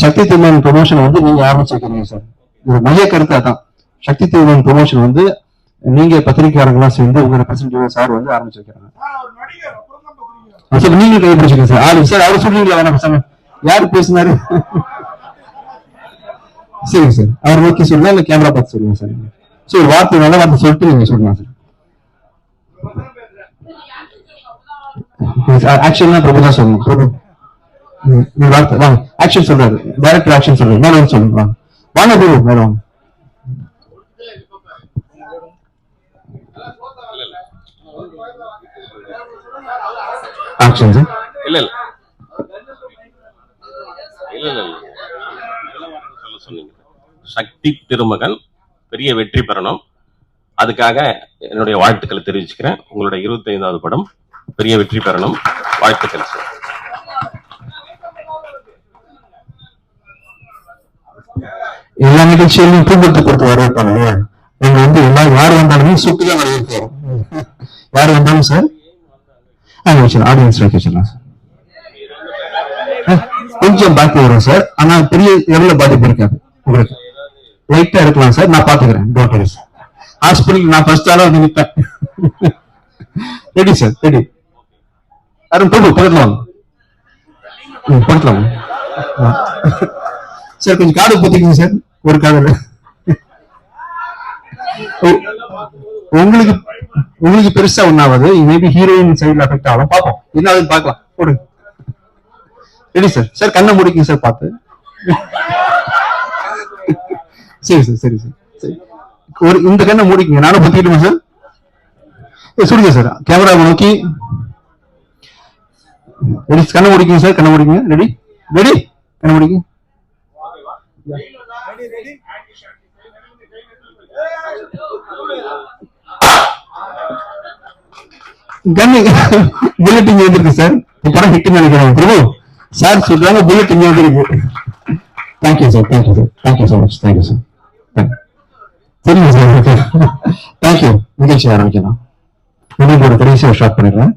சக்தி திருமணம் ப்ரொமோஷன் வந்து நீங்க ஆரம்பிச்சிருக்கீங்க சார் ஒரு மைய கருத்து தான் சக்தி திருமணம் ப்ரொமோஷன் வந்து நீங்க பத்திரிகையாளர்களா சேர்ந்து உங்க ரெப்ரசன்டேட்டிவ் சார் வந்து ஆரம்பிச்சிருக்காங்க சார் நீங்க கை பிடிச்சிருக்கீங்க சார் ஆளு சார் அவர் சொல்றீங்களா? வேணாம் சார் யாரு பேசினாரு? சரிங்க சார் அவர் ஓகே சொல்லுங்க இல்ல கேமரா பார்த்து சொல்லுங்க சார் சரி ஒரு வார்த்தை நல்ல வார்த்தை சொல்லிட்டு நீங்க சொல்லுங்க சார் ஆக்சுவலா பிரபு தான் சொல்லணும். பிரபு. நீ வார்த்தை வாங்க. ஆக்ஷன் சொல்றாரு. டைரக்டர் ஆக்ஷன் சொல்றாரு. மேல வந்து சொல்லுங்க வாங்க வாங்க பிரபு மேல வாங்க ஆக்ஷன் சார் இல்ல இல்ல. இல்ல இல்ல இல்ல. சொல்ல சொன்னீங்க சக்தி திருமகன் பெரிய வெற்றி பெறணும். அதுக்காக என்னுடைய வாழ்த்துக்களை தெரிவிச்சுக்கிறேன். உங்களுடைய இருபத்தி ஐந்தாவது படம் பெரிய வெற்றி பெறணும். வாழ்த்துக்கள் சார் எல்லா நிகழ்ச்சியிலும் தூக்கத்தை கொடுத்து வரவேற்பாங்க இல்லையா? நீங்க வந்து எல்லா யார் வந்தாலுமே சுட்டு தான் வரவேற்போம் யார் வந்தாலும் சார்? ஆடியன்ஸ் வச்சிடலாம் சார். கொஞ்சம் பாக்கி வரும் சார். ஆனா பெரிய லெவல்ல பாதிப்பு இருக்காது. உங்களுக்கு லைட்டா இருக்கலாம் சார். நான் பாத்துக்கிறேன். டோன்ட் வரி சார் ஹாஸ்பிட்டல் நான் ஃபர்ஸ்ட் ஆளா வந்து நிற்பேன் ரெடி சார் ரெடி யாரும் போட்டு பக்கத்துல வாங்க. ம், பக்கத்துல வாங்க. சார் கொஞ்சம் காடு பத்திக்கங்க சார். ஒரு காதுல உங்களுக்கு உங்களுக்கு பெருசா ஒன்னாவது மேபி ஹீரோயின் சைடுல அஃபெக்ட் ஆகலாம். பாப்போம் என்ன ஆகுதுன்னு பார்க்கலாம். போடுங்க ரெடி சார். சார் கண்ணை முடிக்குங்க சார் பார்த்து. சரி சார் சரி சார். சரி. ஒரு இந்த கண்ணை மூடிக்குங்க. நானும் பத்திக்கிட்டுமா சார்? சுடுங்க சார். கேமரா நோக்கி. ரெடி கண்ணை முடிக்குங்க சார் கண்ணை முடிக்குங்க. ரெடி. ரெடி. கண்ணை முடிக்குங்க. கண்ணு புல்லட் இங்க வந்திருக்கு சார் படம் ஹிட் நினைக்கிறேன் பிரபு சார் சொல்றாங்க புல்லட் இங்க வந்திருக்கு thank you sir thank you sir thank you so much thank you sir தெரியும் சார் தேங்க்யூ நிகழ்ச்சி ஆரம்பிக்கலாம் உங்களுக்கு ஒரு கடைசியாக ஷார்ட் பண்ணிடுறேன்